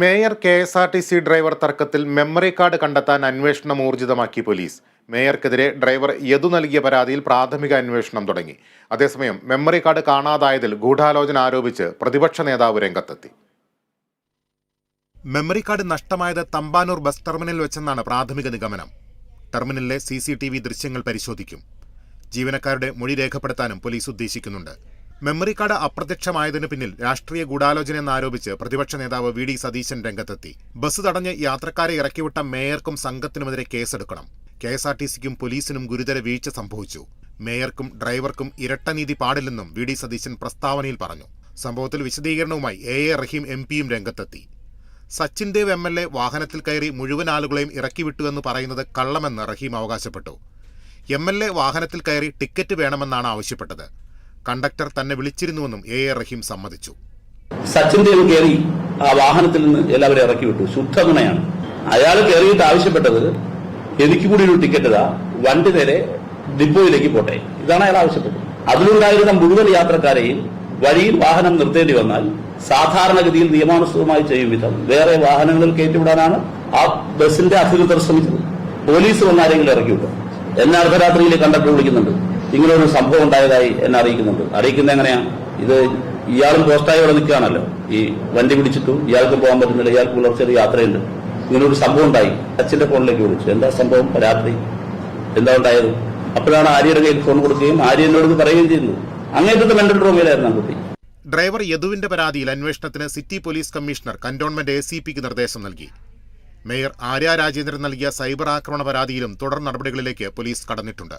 Mayor K S R T C driver തർക്കത്തിൽ memory card കണ്ടെത്താൻ അന്വേഷണം ഊർജിതമാക്കി പോലീസ്. മേയർക്കെതിരെ ഡ്രൈവർ യതു നൽകിയ പരാതിയിൽ പ്രാഥമിക അന്വേഷണം തുടങ്ങി. അതേസമയം മെമ്മറി കാർഡ് കാണാതായതിൽ ഗൂഢാലോചന ആരോപിച്ച് പ്രതിപക്ഷ നേതാവ് രംഗത്തെത്തി. മെമ്മറി കാർഡ് നഷ്ടമായത് തമ്പാനൂർ ബസ് ടെർമിനലിൽ വെച്ചെന്നാണ് പ്രാഥമിക നിഗമനം. ടെർമിനലിലെ സി ദൃശ്യങ്ങൾ പരിശോധിക്കും. ജീവനക്കാരുടെ മൊഴി രേഖപ്പെടുത്താനും പോലീസ് ഉദ്ദേശിക്കുന്നുണ്ട്. മെമ്മറി കാർഡ് അപ്രത്യക്ഷമായതിനു പിന്നിൽ രാഷ്ട്രീയ ഗൂഢാലോചന ഗൂഢാലോചനയെന്നാരോപിച്ച് പ്രതിപക്ഷ നേതാവ് വി ഡി സതീശൻ രംഗത്തെത്തി. ബസ് തടഞ്ഞ് യാത്രക്കാരെ ഇറക്കിവിട്ട മേയർക്കും സംഘത്തിനുമെതിരെ കേസെടുക്കണം. കെ എസ് ആർ ടി സിക്കും പോലീസിനും ഗുരുതര വീഴ്ച സംഭവിച്ചു. മേയർക്കും ഡ്രൈവർക്കും ഇരട്ടനീതി പാടില്ലെന്നും വി ഡി സതീശൻ പ്രസ്താവനയിൽ പറഞ്ഞു. സംഭവത്തിൽ വിശദീകരണവുമായി എ എ റഹീം എം പിയും രംഗത്തെത്തി. Sachin Dev M L A വാഹനത്തിൽ കയറി മുഴുവൻ ആളുകളെയും ഇറക്കിവിട്ടുവെന്ന് പറയുന്നത് കള്ളമെന്ന് റഹീം അവകാശപ്പെട്ടു. എം എൽ എ വാഹനത്തിൽ കയറി ടിക്കറ്റ് വേണമെന്നാണ് ആവശ്യപ്പെട്ടത്. കണ്ടക്ടർ തന്നെ വിളിച്ചിരുന്നുവെന്നും എ എ റഹീം സമ്മതിച്ചു. സച്ചിൻ ദേവ് കയറി ആ വാഹനത്തിൽ നിന്ന് എല്ലാവരും ഇറക്കി വിട്ടു. ശുദ്ധഗുണയാണ് അയാൾ കയറിയിട്ട് ആവശ്യപ്പെട്ടത് എനിക്ക് കൂടി ഒരു ടിക്കറ്റ് ഇതാ. വണ്ടി നേരെ ഡിപ്പോയിലേക്ക് പോട്ടെ. ഇതാണ് അയാൾ ആവശ്യപ്പെട്ടത്. അതിലുണ്ടായിരുന്ന മുഴുവൻ യാത്രക്കാരെയും വഴിയിൽ വാഹനം നിർത്തേണ്ടി വന്നാൽ സാധാരണഗതിയിൽ നിയമാനുസൃതമായി ചെയ്യും വിധം വേറെ വാഹനങ്ങളിൽ കയറ്റിവിടാനാണ് ആ ബസിന്റെ അധികൃതർ ശ്രമിച്ചത്. പോലീസ് വന്നാരെങ്കിലും ഇറക്കി വിട്ടു. എന്നെ അർദ്ധരാത്രിയിൽ കണ്ടക്ടർ വിളിക്കുന്നുണ്ട്. ഇങ്ങനെ ഒരു സംഭവം ഉണ്ടായതായി എന്നെ അറിയിക്കുന്നുണ്ട്. അറിയിക്കുന്നത് എങ്ങനെയാ ഇത് ഇയാളും പോസ്റ്റായി ഇവിടെ നിൽക്കുകയാണല്ലോ. ഈ വണ്ടി പിടിച്ചിട്ടു ഇയാൾക്ക് പോകാൻ പറ്റുന്നില്ല. ഇയാൾക്ക് പുലർച്ചെ യാത്രയുണ്ട്. ഇങ്ങനൊരു സംഭവം ഉണ്ടായി. അച്ഛന്റെ ഫോണിലേക്ക് വിളിച്ചു. എന്താ സംഭവം? രാത്രി. എന്താ ഉണ്ടായത്? അപ്പോഴാണ് ആര്യയുടെ കയ്യിൽ ഫോൺ കൊടുക്കുകയും ആര്യ എന്നോട് പറയുകയും ചെയ്യുന്നു അങ്ങനത്തെ മെന്റൽ റൂമിലായിരുന്നു ആ കുട്ടി ഡ്രൈവർ യദുവിന്റെ പരാതിയിൽ അന്വേഷണത്തിന് city police commissioner cantonment A C പിക്ക് നിർദ്ദേശം നൽകി. മേയർ ആര്യ രാജേന്ദ്രൻ നൽകിയ സൈബർ ആക്രമണ പരാതിയിലും തുടർ നടപടികളിലേക്ക് പോലീസ് കടന്നിട്ടുണ്ട്.